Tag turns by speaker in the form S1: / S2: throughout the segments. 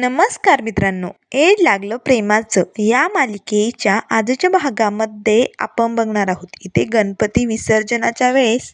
S1: नमस्कार मित्रांनो. एड लागलं प्रेमाचं. या मालिकेच्या आजच्या भागामध्ये आपण बघणार आहोत. इथे गणपती विसर्जनाच्या वेळेस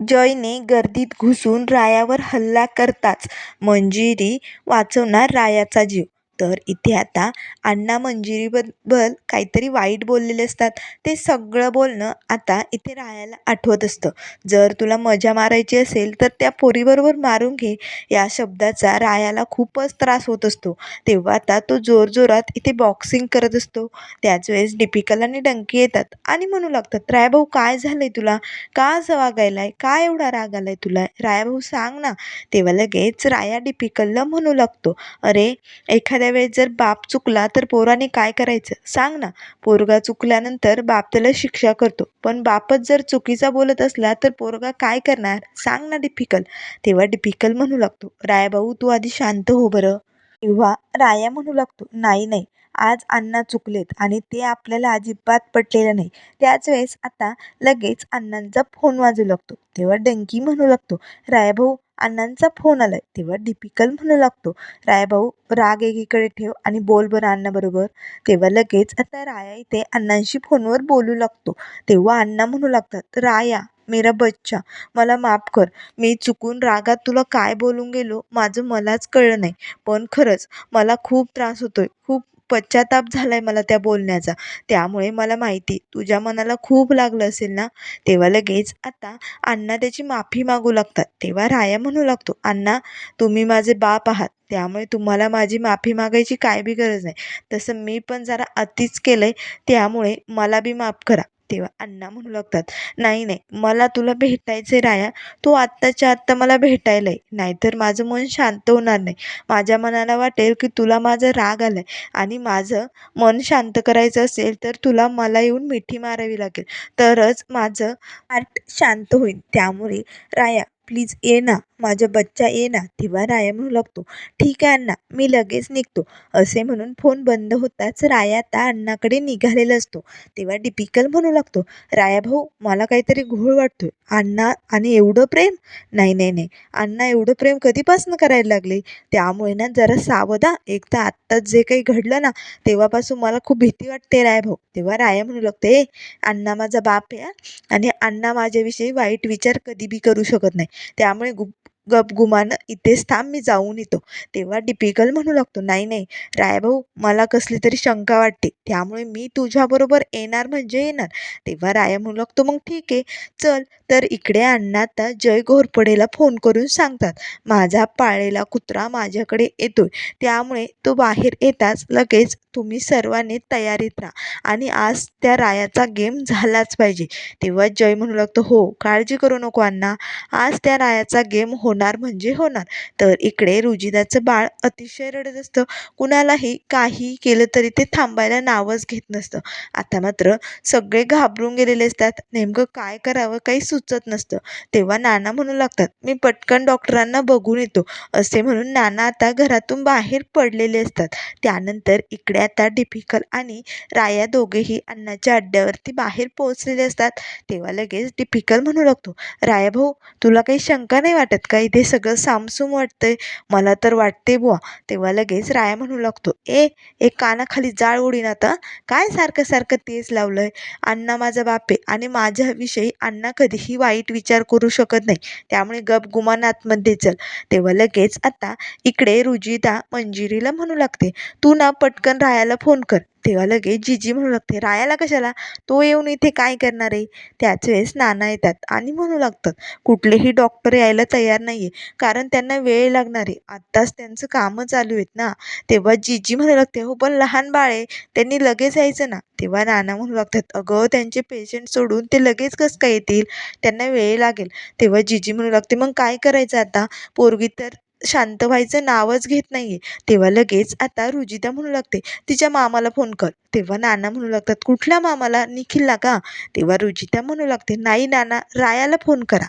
S1: जयने गर्दीत घुसून रायावर हल्ला करताच मंजिरी वाचवणार रायाचा जीव. तर इथे आता अण्णा मंजिरीबद्दल काहीतरी वाईट बोललेले असतात. ते सगळं बोलणं आता इथे रायाला आठवत असतं. जर तुला मजा मारायची असेल तर त्या पोरीबरोबर मारून घे. या शब्दाचा रायाला खूपच त्रास होत असतो. तेव्हा आता तो जोरजोरात इथे बॉक्सिंग करत असतो. त्याच वेळेस डिपिकल आणि डंकी येतात आणि म्हणू लागतात रायाभाऊ काय झालंय तुला? का असं वागायलाय? का एवढा राग आलाय तुला? रायाभाऊ सांग ना. तेव्हा लगेच राया डिपिकलला म्हणू लागतो अरे एखाद्या वेळेस जर बाप चुकला तर पोराने काय करायचं? सांग ना. पोरगा चुकल्यानंतर बाप त्याला शिक्षा करतो. पण बापच जर चुकीचा बोलत असला तर पोरगा काय करणार? सांग ना डिफिकल तेव्हा डिफिकल म्हणू लागतो. रायाभाऊ तू आधी शांत हो बरं. तेव्हा राया म्हणू लागतो. नाही नाही. आज अण्णा चुकलेत आणि ते आपल्याला अजिबात पटलेलं नाही. त्याच वेळेस आता लगेच अण्णांचा फोन वाजू लागतो. तेव्हा डंकी म्हणू लागतो. रायाभाऊ अण्णांचा फोन आलाय. तेव्हा डिपिकल म्हणू लागतो रायाभाऊ राग एकीकडे ठेव आणि बोल बरं अण्णाबरोबर. तेव्हा लगेच आता राया इथे अण्णांशी फोनवर बोलू लागतो. तेव्हा अण्णा म्हणू लागतात राया मेरा बच्चा मला माफ कर. मी चुकून रागात तुला काय बोलून गेलो माझं मलाच कळलं नाही. पण खरंच मला खूप त्रास होतोय खूप पश्चाताप झालाय मला त्या बोलण्याचा. त्यामुळे मला माहिती तुझ्या मनाला खूप लागलं असेल ना? तेव्हा लगेच आता अण्णा त्याची माफी मागू लागतात. तेव्हा राया म्हणू लागतो अण्णा तुम्ही माझे बाप आहात. त्यामुळे तुम्हाला माझी माफी मागायची काय बी गरज नाही. तसं मी पण जरा अतिच केलंय. त्यामुळे मला बी माफ करा. तेव्हा अण्णा म्हणू लागतात नाही नाही मला तुला भेटायचं आहे राया तू आत्ताच्या आत्ता मला भेटायला आहे नाहीतर माझं मन शांत होणार नाही. माझ्या मनाला वाटेल की तुला माझा राग आला आहे आणि माझं मन शांत करायचं असेल तर तुला मला येऊन मिठी मारावी लागेल तरच माझं आर्ट शांत होईल. त्यामुळे राया प्लीज ये ना. माझा बच्चा ये ना. तेव्हा राया म्हणू लागतो. ठीक आहे अण्णा. मी लगेच निघतो. असे म्हणून फोन बंद होताच राया आता अण्णाकडे निघालेला असतो. तेव्हा डिपिकल म्हणू लागतो राया भाऊ मला काहीतरी घोळ वाटतोय. अण्णा आणि एवढं प्रेम? नाही नाही नाही. अण्णा एवढं प्रेम कधीपासून करायला लागले? त्यामुळे ना जरा सावधा. एक तर आत्ताच जे काही घडलं ना तेव्हापासून मला खूप भीती वाटते राया भाऊ. तेव्हा राया म्हणू लागते ए अण्णा माझा बाप आहे आणि अण्णा माझ्याविषयी वाईट विचार कधी बी करू शकत नाही. त्यामुळे गु गपगुमानं इथेच थांब मी जाऊन येतो. तेव्हा डिपिकल म्हणू लागतो नाही नाही रायभाऊ मला कसली तरी शंका वाटते. त्यामुळे मी तुझ्याबरोबर येणार म्हणजे येणार. तेव्हा राया म्हणू लागतो मग ठीक आहे चल. तर इकडे अण्णा आता जय घोरपडेला फोन करून सांगतात माझा पाळलेला कुत्रा माझ्याकडे येतोय. त्यामुळे तो बाहेर येताच लगेच तुम्ही सर्वांनी तयारीत राहा आणि आज त्या रायाचा गेम झालाच पाहिजे. तेव्हा जय म्हणू लागतो हो काळजी करू नको अण्णा. आज त्या रायाचा गेम हो होणार म्हणजे होणार. तर इकडे रुजिदाचं बाळ अतिशय रडत असतं. कुणालाही काही केलं तरी ते थांबायला नावच घेत नसतं. आता मात्र सगळे घाबरून गेलेले असतात. नेमकं काय करावं काही सुचत नसतं. तेव्हा नाना म्हणू लागतात मी पटकन डॉक्टरांना बघून येतो. असे म्हणून नाना आता घरातून बाहेर पडलेले असतात. त्यानंतर इकडे आता डिफिकल आणि राया दोघेही अन्नाच्या अड्ड्यावरती बाहेर पोहोचलेले असतात. तेव्हा लगेच डिफिकल म्हणू लागतो राया भाऊ तुला काही शंका नाही वाटत का इथे सगळं सामसूम वाटतंय. मला तर वाटते बुवा तेव्हा लगेच राया म्हणू लागतो ए एक कानाखाली जाळ उडीन आता. काय सारखं सारखं तेच लावलंय? अण्णा माझा बापे आणि माझ्याविषयी अण्णा कधीही वाईट विचार करू शकत नाही. त्यामुळे गप गुमान आतमध्ये चल. तेव्हा लगेच आता इकडे रुजिता मंजिरीला म्हणू लागते तू ना पटकन रायाला फोन कर. तेव्हा लगेच जिजी म्हणू लागते रायाला कशाला? तो येऊन इथे काय करणार आहे? त्याच वेळेस नाना येतात आणि म्हणू लागतात कुठलेही डॉक्टर यायला तयार नाही आहे कारण त्यांना वेळ लागणार आहे. आत्ताच त्यांचं कामं चालू आहेत ना. तेव्हा जिजी म्हणू लागते हो पण लहान बाळ आहे त्यांनी लगेच यायचं ना. तेव्हा नाना म्हणू लागतात अगं त्यांचे पेशंट सोडून ते लगेच कसं काय येतील? त्यांना वेळ लागेल. तेव्हा जिजी म्हणू लागते मग काय करायचं आता? पोरगी तर शांत व्हायचं नावच घेत नाहीये. तेव्हा लगेच आता रुजिता म्हणू लागते तिच्या मामाला फोन कर. तेव्हा नाना म्हणू लागतात कुठल्या मामाला? निखिलला का? तेव्हा रुजिता म्हणू लागते नाही नाना रायाला फोन करा.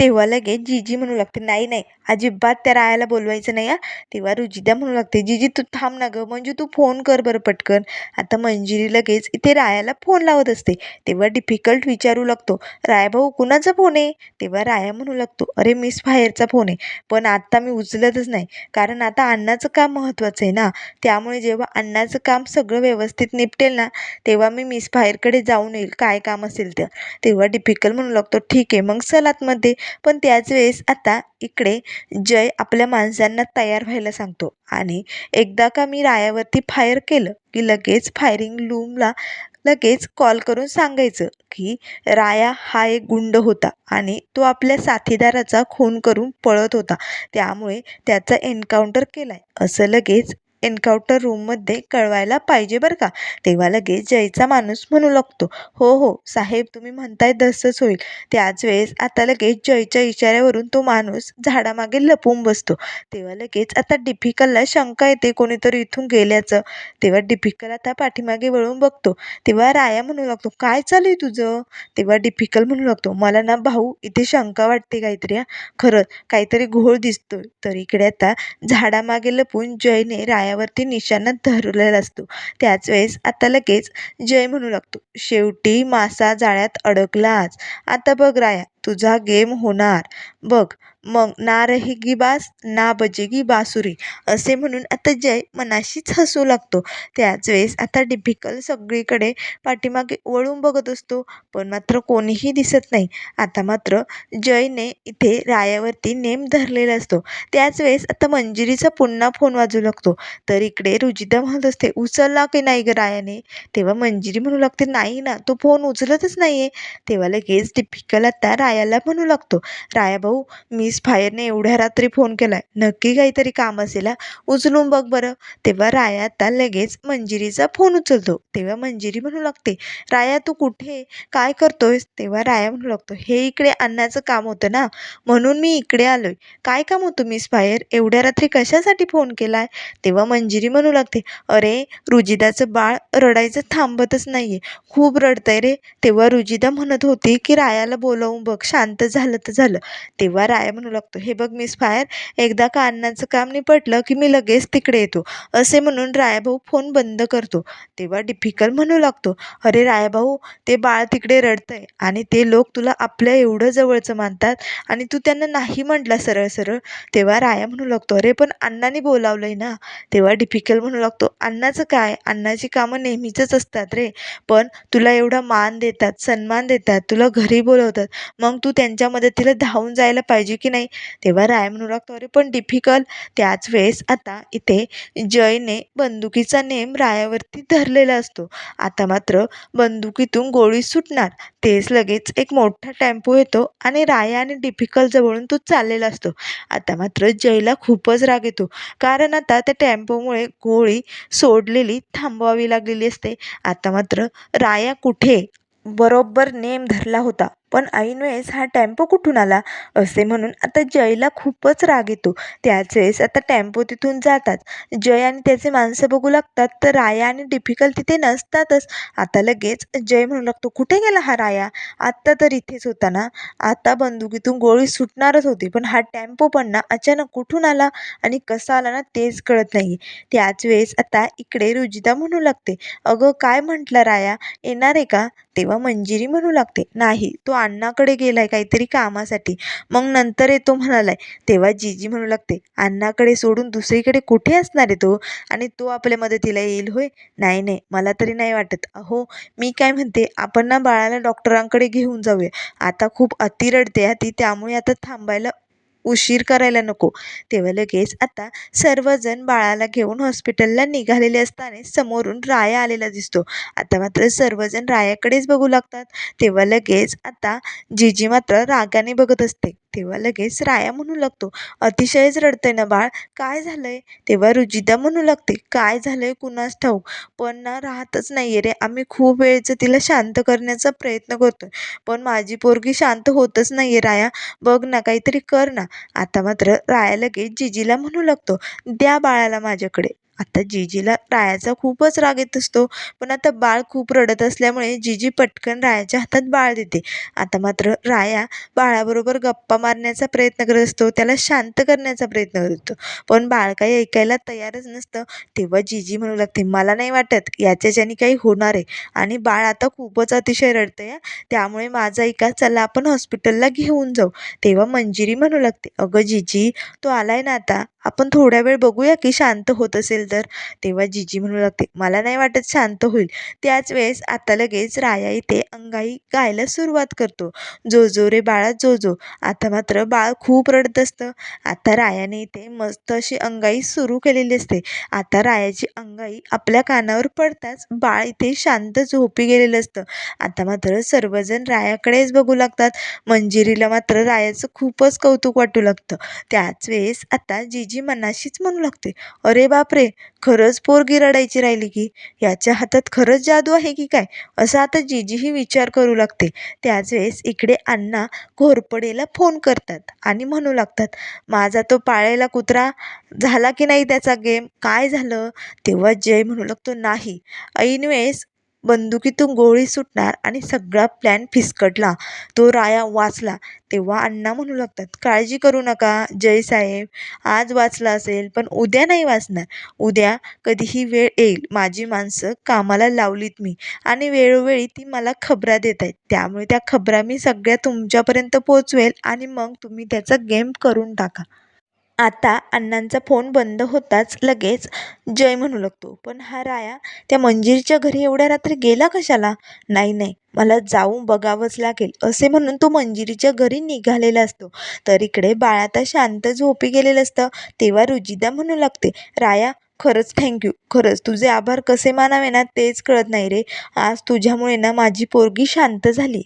S1: तेव्हा लगेच जीजी म्हणू लागते नाही नाही अजिबात त्या रायाला बोलवायचं नाही हा. तेव्हा रुजिदा म्हणू लागते जीजी तू थांब ना गं म्हणजे तू फोन कर बरं पटकन. आता मंजिरी लगेच इथे रायाला फोन लावत असते. तेव्हा डिफिकल्ट विचारू लागतो राया भाऊ कुणाचा फोन आहे? तेव्हा राया म्हणू लागतो अरे मिस फायरचा फोन आहे. पण आत्ता मी उचलतच नाही कारण आता अण्णाचं काम महत्त्वाचं आहे ना. त्यामुळे जेव्हा अण्णाचं काम सगळं व्यवस्थित निपटेल ना तेव्हा मी मिस फायरकडे जाऊन येईल काय काम असेल तर तेव्हा डिफिकल्ट म्हणू लागतो ठीक आहे मग सलातमध्ये पण त्याच वेळेस आता इकडे जय आपल्या माणसांना तयार व्हायला सांगतो. आणि एकदा का मी रायावरती फायर केलं की लगेच फायरिंग लूमला लगेच कॉल करून सांगायचं की राया हा एक गुंड होता आणि तो आपल्या साथीदाराचा खून करून पळत होता. त्यामुळे त्याचा एन्काउंटर केला आहे असं लगेच एन्काउंटर रूममध्ये कळवायला पाहिजे बरं का? तेव्हा लगेच जयचा माणूस म्हणू लागतो हो हो साहेब तुम्ही म्हणताय तसंच होईल. त्याच वेळेस आता लगेच जयच्या इशाऱ्यावरून तो माणूस झाडामागे लपून बसतो. तेव्हा लगेच आता डिफिकलला शंका येते कोणीतरी इथून गेल्याचं. तेव्हा डिफिकल आता पाठीमागे वळून बघतो. तेव्हा राया म्हणू लागतो काय चालू आहे तुझं? तेव्हा डिफिकल म्हणू लागतो मला ना भाऊ इथे शंका वाटते काहीतरी हा. खरंच काहीतरी घोळ दिसतोय. तर इकडे आता झाडामागे लपून जयने राया पायावरती निशाणा धरलेला असतो. त्याच वेळेस आता लगेच जय म्हणू लागतो. शेवटी मासा जाळ्यात अडकलाच आता बघ राया तुझा गेम होणार. बघ मग ना रहेगी बास ना बजेगी बासुरी असे म्हणून आता जय मनाशीच हसू लागतो. त्याच वेळेस आता डिफिकल सगळीकडे पाठीमागे वळून बघत असतो पण मात्र कोणीही दिसत नाही. आता मात्र जयने इथे रायावरती नेम धरलेला असतो. त्याच वेळेस आता मंजिरीचा पुन्हा फोन वाजू लागतो. तर इकडे रुजिता म्हणत असते उचलला की नाही ग रायाने? तेव्हा मंजिरी म्हणू लागते नाही ना तो फोन उचलतच नाही आहे तेव्हा लगेच डिफिकल आता रायाला म्हणू लागतो राया भाऊ मिस फायरने एवढ्या रात्री फोन केलाय. नक्की काहीतरी काम असेल उचलून बघ बरं. तेव्हा राया आता लगेच मंजिरीचा फोन उचलतो. तेव्हा मंजिरी म्हणू लागते राया तू कुठे? काय करतोयस? तेव्हा राया म्हणू लागतो हे इकडे अन्नाचं काम होतं ना म्हणून मी इकडे आलोय. काय काम होतं मिस फायर एवढ्या रात्री कशासाठी फोन केलाय? तेव्हा मंजिरी म्हणू लागते अरे रुजिदाचं बाळ रडायचं थांबतच नाहीये. खूप रडतंय रे. तेव्हा रुजिदा म्हणत होती की रायाला बोलावून बघ. शांत झालं तर झालं. तेव्हा राया म्हणू लागतो हे बघ मिस फायर एकदा का अन्नाचं काम निपटलं की मी लगेच तिकडे येतो. असे म्हणून रायाभाऊ फोन बंद करतो. तेव्हा डिफिकल्ट म्हणू लागतो अरे रायाभाऊ ते बाळ तिकडे रडतंय आणि ते लोक तुला आपल्या एवढं जवळचं मानतात आणि तू त्यांना नाही म्हटला सरळ सरळ. तेव्हा राया म्हणू लागतो अरे पण अण्णाने बोलावलंय ना. तेव्हा डिफिकल्ट म्हणू लागतो अण्णाचं काय? अण्णाची कामं नेहमीचंच असतात रे. पण तुला एवढा मान देतात सन्मान देतात तुला घरी बोलवतात. मग मग तू त्यांच्या मदतीला धावून जायला पाहिजे की नाही? तेव्हा राय म्हणू लागतो अरे पण डिफिकल्ट त्याच वेळेस आता इथे जयने बंदुकीचा नेम रायावरती धरलेला असतो. आता मात्र बंदुकीतून गोळी सुटणार. तेच लगेच एक मोठा टेम्पो येतो आणि राया आणि डिफिकल्ट जवळून तो चाललेला असतो. आता मात्र जयला खूपच राग येतो. कारण आता त्या टेम्पोमुळे गोळी सोडलेली थांबवावी लागलेली असते. आता मात्र राया कुठे? बरोबर नेम धरला होता. पण ऐनवेळेस हा टेम्पो कुठून आला? असे म्हणून आता जयला खूपच राग येतो. त्याच वेळेस आता टेम्पो तिथून जातात. जय आणि त्याचे माणसं बघू लागतात. तर राया आणि डिफिकल्ट तिथे नसतातच. आता लगेच जय म्हणू लागतो कुठे गेला हा राया? आत्ता तर इथेच होता ना? आता बंदुकीतून गोळी सुटणारच होती पण हा टेम्पो पण ना अचानक कुठून आला आणि कसा आला ना तेच कळत नाही त्याच वेळेस आता इकडे रुजिता म्हणू लागते अगं काय म्हटलं राया? येणार आहे का? तेव्हा मंजिरी म्हणू लागते नाही तो अण्णाकडे गेलाय काहीतरी कामासाठी. मग नंतर येतो म्हणालाय तेव्हा जीजी म्हणू लागते अण्णाकडे सोडून दुसरीकडे कुठे असणार आहे तो? आणि तो आपल्या मदतीला येईल होय? नाही नाही मला तरी नाही वाटत. अहो मी काय म्हणते आपण ना बाळाला डॉक्टरांकडे घेऊन जाऊया. आता खूप अति रडते ती त्यामुळे आता थांबायला उशीर करायला नको. तेव्हा लगेच आता सर्वजण बाळाला घेऊन हॉस्पिटलला निघालेले असताना समोरून राया आलेला दिसतो. आता मात्र सर्वजण रायाकडेच बघू लागतात. तेव्हा लगेच आता जीजी मात्र रागाने बघत असते. तेव्हा लगेच राया म्हणू लागतो अतिशयच रडतंय ना बाळ काय झालंय? तेव्हा रुजिदा म्हणू लागते काय झालंय कुणास ठाऊक? पण ना राहतच नाहीये रे. आम्ही खूप वेळचं तिला शांत करण्याचा प्रयत्न करतोय. पण माझी पोरगी शांत होतच नाहीये राया. बघ ना काहीतरी कर ना. आता मात्र राया लगेच जिजीला म्हणू लागतो द्या बाळाला माझ्याकडे. आता जीजीला रायाचा खूपच राग येत असतो. पण आता बाळ खूप रडत असल्यामुळे जिजी पटकन रायाच्या हातात बाळ देते. आता मात्र राया बाळाबरोबर गप्पा मारण्याचा प्रयत्न करत असतो. त्याला शांत करण्याचा प्रयत्न करत असतो. पण बाळ काही ऐकायला तयारच नसतं. तेव्हा जीजी म्हणू लागते मला नाही वाटत याच्याच्याने काही होणार आहे. आणि बाळ आता खूपच अतिशय रडतं आहे त्यामुळे माझं ऐका चला आपण हॉस्पिटलला घेऊन जाऊ. तेव्हा मंजिरी म्हणू लागते अगं जिजी तो आलाय ना आता. आपण थोड्या वेळ बघूया की शांत होत असेल तर. तेव्हा जीजी म्हणू लागते मला नाही वाटत शांत होईल. त्याच वेळेस आता लगेच राया इथे अंगाई गायला सुरुवात करतो. जो जो रे बाळा जो जो. आता मात्र बाळ खूप रडत असतं. आता रायाने इथे मस्त अशी अंगाई सुरू केलेली असते. आता रायाची अंगाई आपल्या कानावर पडताच बाळ इथे शांत झोपी गेलेलं असतं. आता मात्र सर्वजण रायाकडेच बघू लागतात. मंजिरीला मात्र रायाचं खूपच कौतुक वाटू लागतं. त्याच वेळेस आता आईजी मनाशीच म्हणू लागते अरे बापरे खरंच पोरगी रडायची राहिली की? याच्या हातात खरंच जादू आहे की काय? असं आता जीजीही विचार करू लागते. त्याच वेळेस इकडे अण्णा घोरपडेला फोन करतात आणि म्हणू लागतात माझा तो पाळलेला कुत्रा झाला की नाही त्याचा गेम? काय झालं? तेव्हा जय म्हणू लागतो नाही. ऐन वेळेस बंदुकीतून गोळी सुटणार आणि सगळा प्लॅन फिसकटला. तो राया वाचला. तेव्हा अण्णा म्हणू लागतात काळजी करू नका जय साहेब. आज वाचला असेल पण उद्या नाही वाचणार. उद्या कधीही वेळ येईल. माझी माणसं कामाला लावलीत मी आणि वेळोवेळी ती मला खबरा देत आहेत त्यामुळे त्या खबरा मी सगळ्या तुमच्यापर्यंत पोचवेल आणि मग तुम्ही त्याचा गेम करून टाका. आता अण्णांचा फोन बंद होताच लगेच जय म्हणू लागतो. पण हा राया त्या मंजिरीच्या घरी एवढ्या रात्री गेला कशाला? नाही नाही मला जाऊन बघावंच लागेल असे म्हणून तो मंजिरीच्या घरी निघालेला असतो. तर इकडे बाळ आता शांत झोपी गेलेलं असतं तेव्हा रुजिदा म्हणू लागते राया खरंच थँक्यू खरंच तुझे आभार कसे मानावे ना तेच कळत नाही रे आज तुझ्यामुळे ना माझी पोरगी शांत झाली.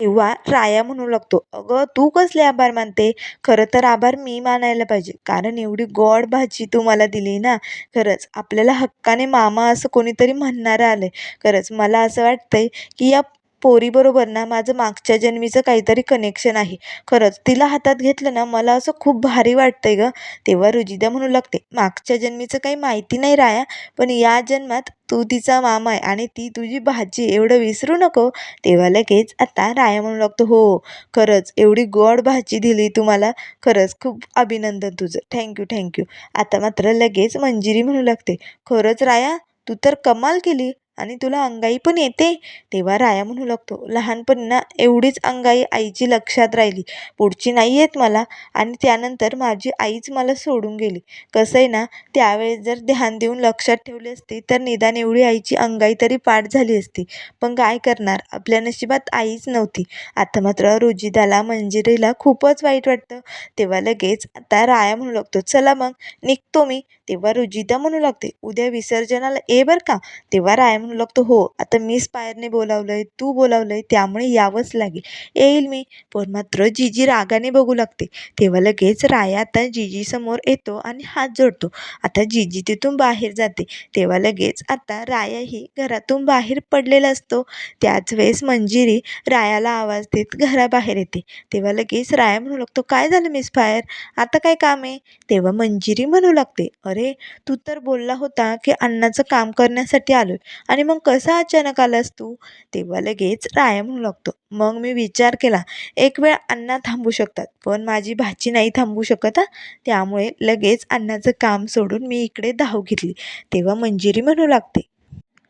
S1: किंवा राया म्हणू लागतो. अगं तू कसले आभार मानते? खरं तर आभार मी मानायला पाहिजे. कारण एवढी गॉड भाजी तू मला दिली ना खरंच आपल्याला हक्काने मामा असं कोणीतरी म्हणणारं आलं आहे खरंच मला असं वाटतंय की या पोरीबरोबर ना माझं मागच्या जन्मीचं काहीतरी कनेक्शन आहे. खरंच तिला हातात घेतलं ना मला असं खूप भारी वाटतंय गं. तेव्हा रुजिदा म्हणू लागते मागच्या जन्मीचं काही माहिती नाही राया पण या जन्मात तू तिचा मामा आहे आणि ती तुझी भाजी एवढं विसरू नको. तेव्हा लगेच आता राया म्हणू लागतो हो खरंच एवढी गोड भाजी दिली तू मला खरंच खूप अभिनंदन तुझं. थँक्यू थँक्यू आता मात्र लगेच मंजिरी म्हणू लागते खरंच राया तू तर कमाल केली. आणि तुला अंगाई पण येते? तेव्हा राया म्हणू लागतो लहानपणी ना एवढीच अंगाई आईची लक्षात राहिली. पुढची नाही येत मला. आणि त्यानंतर माझी आईच मला सोडून गेली. कसं आहे ना त्यावेळेस जर ध्यान देऊन लक्षात ठेवली असती तर निदान एवढी आईची अंगाई तरी पाठ झाली असती. पण काय करणार? आपल्या नशिबात आईच नव्हती. आता मात्र रुजिदाला मंजिरीला खूपच वाईट वाटतं. तेव्हा लगेच आता राया म्हणू लागतो चला मग निघतो मी. तेव्हा रुजिदा म्हणू लागते उद्या विसर्जनाला ये बरं का? तेव्हा राया म्हणू लागतो हो आता मिस बोलावलं बोलावलंय तू बोलावलंय त्यामुळे यावंच लागेल. येईल मी पण मात्र जिजी रागाने बघू लागते. तेव्हा लगेच राया आता जिजीसमोर येतो आणि हात जोडतो. आता जिजी तिथून बाहेर जाते. तेव्हा लगेच आता रायाही घरातून बाहेर पडलेला असतो. त्याच वेळेस मंजिरी रायाला आवाज देत घराबाहेर येते. तेव्हा लगेच राया म्हणू लागतो काय झालं मिस फायर? आता काय काम आहे? तेव्हा मंजिरी म्हणू लागते अरे अरे तू तर बोलला होता की अण्णाचं काम करण्यासाठी आलोय. आणि मग कसा अचानक आलास तू? तेव्हा लगेच राया म्हणू लागतो मग मी विचार केला एक वेळ अण्णा थांबू शकतात पण माझी भाची नाही थांबू शकत हा. त्यामुळे लगेच अण्णाचं काम सोडून मी इकडे धाव घेतली. तेव्हा मंजिरी म्हणू लागते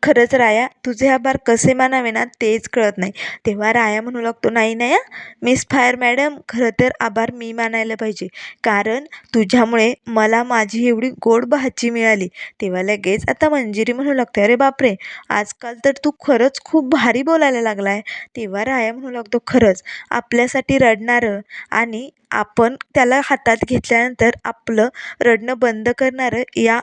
S1: खरंच राया तुझे आभार कसे मानावे ना तेच कळत नाही. तेव्हा राया म्हणू लागतो नाही नाही या मिस फायर मॅडम खरं तर आभार मी मानायला पाहिजे. कारण तुझ्यामुळे मला माझी एवढी गोड भाजी मिळाली. तेव्हा लगेच आता मंजिरी म्हणू लागते अरे बापरे आजकाल तर तू खरंच खूप भारी बोलायला लागला आहे तेव्हा राया म्हणू लागतो खरंच आपल्यासाठी रडणारं आणि आपण त्याला हातात घेतल्यानंतर आपलं रडणं बंद करणारं या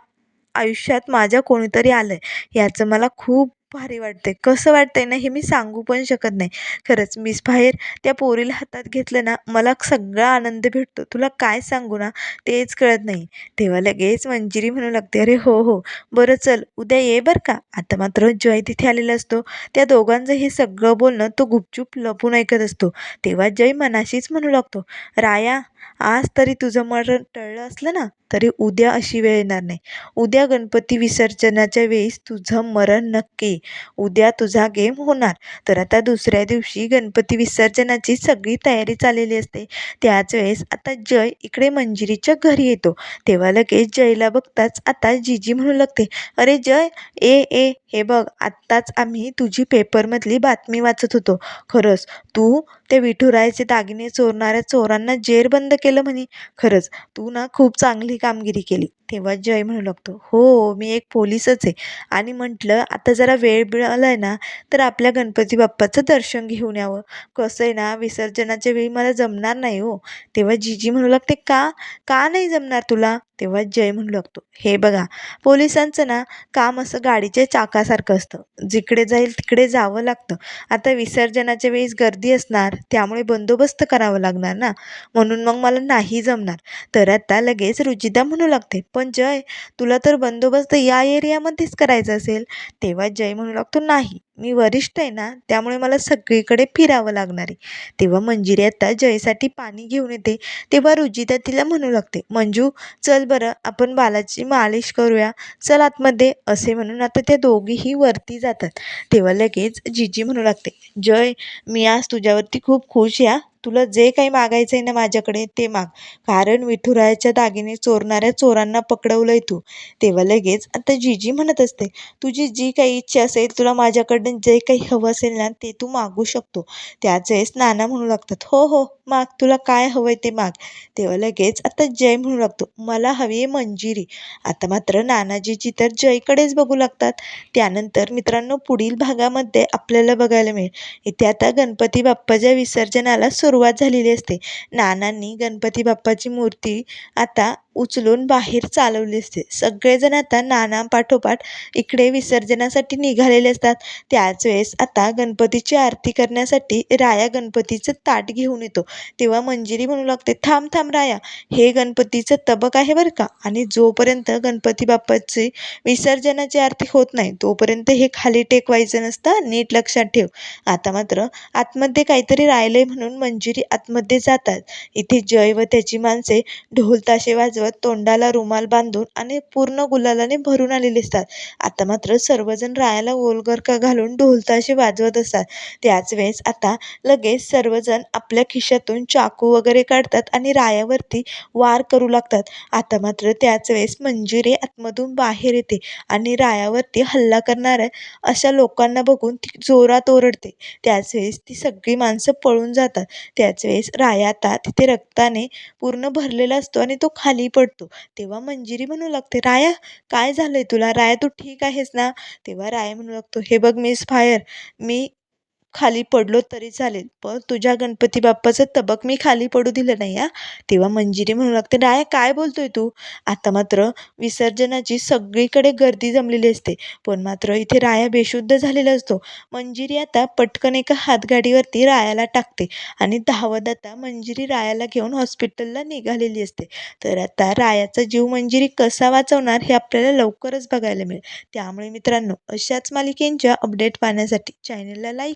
S1: आयुष्यात माझ्या कोणीतरी आलं आहे याचं मला खूप भारी वाटते कसं वाटतं आहे ना हे मी सांगू पण शकत नाही. खरंच मिस बाहेर त्या पोरीला हातात घेतलं ना मला सगळा आनंद भेटतो. तुला काय सांगू ना तेच कळत नाही. तेव्हा लगेच मंजिरी म्हणू लागते अरे हो हो बरं चल उद्या ये बरं का? आता मात्र जय तिथे आलेला असतो. त्या दोघांचं हे सगळं बोलणं तो गुपचूप लपून ऐकत असतो. तेव्हा जय मनाशीच म्हणू लागतो राया आज तरी तुझं मरण टळलं असलं ना तरी उद्या अशी वेळ येणार नाही. उद्या गणपती विसर्जनाच्या वेळेस तुझं मरण नक्की. उद्या तुझा गेम होणार. तर आता दुसऱ्या दिवशी गणपती विसर्जनाची सगळी तयारी चाललेली असते. त्याच वेळेस आता जय इकडे मंजिरीच्या घरी येतो. तेव्हा लगेच जयला बघताच आता जीजी म्हणू लागते अरे जय ए ए हे बघ आत्ताच आम्ही तुझी पेपरमधली बातमी वाचत होतो. खरंच तू त्या विठुरायाचे दागिने चोरणाऱ्या चोरांना जेरबंद केलं म्हणे. खरंच तू ना खूप चांगली कामगिरी केली. तेव्हा जय म्हणू लागतो. हो मी एक पोलीसच आहे. आणि म्हटलं आता जरा वेळ मिळाला आहे ना तर आपल्या गणपती बाप्पाचं दर्शन घेऊन यावं. कसं आहे ना विसर्जनाच्या वेळी मला जमणार नाही हो. तेव्हा जीजी म्हणू लागते का? का नाही जमणार तुला? तेव्हा जय म्हणू लागतो हे बघा पोलिसांचं ना काम असं गाडीच्या चाकासारखं असतं. जिकडे जाईल तिकडे जावं लागतं. आता विसर्जनाच्या वेळेस गर्दी असणार त्यामुळे बंदोबस्त करावा लागणार ना. म्हणून मग मला नाही जमणार. तर आता लगेच रुजिता म्हणू लागते पण जय तुला तर बंदोबस्त या एरियामध्येच करायचा असेल तेव्हा जय म्हणू लागतो नाही. मी वरिष्ठ आहे ना त्यामुळे मला सगळीकडे फिरावं लागणार आहे. तेव्हा मंजिरी आता जयसाठी पाणी घेऊन येते तेव्हा रुजिता तिला म्हणू लागते मंजू चल बरं आपण बालाची मालिश करूया. चल आतमध्ये असे म्हणून आता त्या दोघीही वरती जातात. तेव्हा लगेच जिजी म्हणू लागते जय मी आज तुझ्यावरती खूप खुश या तुला जे काही मागायचं आहे ना माझ्याकडे ते माग. कारण विठुरायाच्या दागिने चोरणाऱ्या चोरांना पकडवलंय तू. तेव्हा लगेच आता जीजी म्हणत असते तुझी जी काही इच्छा असेल तुला माझ्याकडे माझ्याकडनं जे काही हवं असेल ना ते तू मागू शकतो. त्याच वेळेस नाना म्हणू लागतात. हो हो. माग तुला काय हवं आहे ते माग. तेव्हा लगेच आता जय म्हणू लागतो. मला हवी आहे मंजिरी. आता मात्र नानाजीची तर जयकडेच बघू लागतात. त्यानंतर मित्रांनो पुढील भागामध्ये आपल्याला बघायला मिळेल. इथे आता गणपती बाप्पाच्या विसर्जनाला सुरुवात झालेली असते. नानांनी गणपती बाप्पाची मूर्ती आता उचलून बाहेर चालवली असते. सगळेजण आता नाना पाठोपाठ इकडे विसर्जनासाठी निघालेले असतात. त्याच वेळेस आता गणपतीची आरती करण्यासाठी राया गणपतीचं ताट घेऊन येतो. तेव्हा मंजिरी म्हणू लागते थांब थांब राया हे गणपतीचं तबक आहे बरं का? आणि जोपर्यंत गणपती बाप्पाची विसर्जनाची आरती होत नाही तोपर्यंत हे खाली टेकवायचं नसतं नीट लक्षात ठेव. आता मात्र आतमध्ये काहीतरी राहिलंय म्हणून मंजिरी आतमध्ये जातात. इथे जय व त्याची माणसे ढोल ताशे वाजवत तोंडाला रुमाल बांधून आणि पूर्ण गुलालाने भरून आलेले असतात. आता मात्र सर्वजण रायाला ओलगरका घालून ढोलताशे वाजवत असतात. त्याच वेळेस आता लगेच सर्वजण आपल्या खिशात त्यातून चाकू वगैरे काढतात आणि रायावरती वार करू लागतात. आता मात्र त्याच वेळेस मंजिरी आतमधून बाहेर येते आणि रायावरती हल्ला करणाऱ्या अशा लोकांना बघून ती जोरात ओरडते. त्याच वेळेस ती सगळी माणसं पळून जातात. त्याच वेळेस राया आता तिथे रक्ताने पूर्ण भरलेला असतो आणि तो खाली पडतो. तेव्हा मंजिरी म्हणू लागते राया काय झालंय तुला? राया तू ठीक आहेस ना? तेव्हा राया म्हणू लागतो हे बघ मिस फायर मी खाली पडलो तरी चालेल. पण तुझ्या गणपती बाप्पाचं तबक मी खाली पडू दिलं नाही हा. तेव्हा मंजिरी म्हणू लागते राया काय बोलतोय तू? आता मात्र विसर्जनाची सगळीकडे गर्दी जमलेली असते. पण मात्र इथे राया बेशुद्ध झालेला असतो. मंजिरी आता पटकन एका हातगाडीवरती रायाला टाकते आणि धावत आता मंजिरी रायाला घेऊन हॉस्पिटलला निघालेली असते. तर आता रायाचा जीव मंजिरी कसा वाचवणार हे आपल्याला लवकरच बघायला मिळेल. त्यामुळे मित्रांनो अशाच मालिकेंच्या अपडेट पाहण्यासाठी चॅनलला लाईक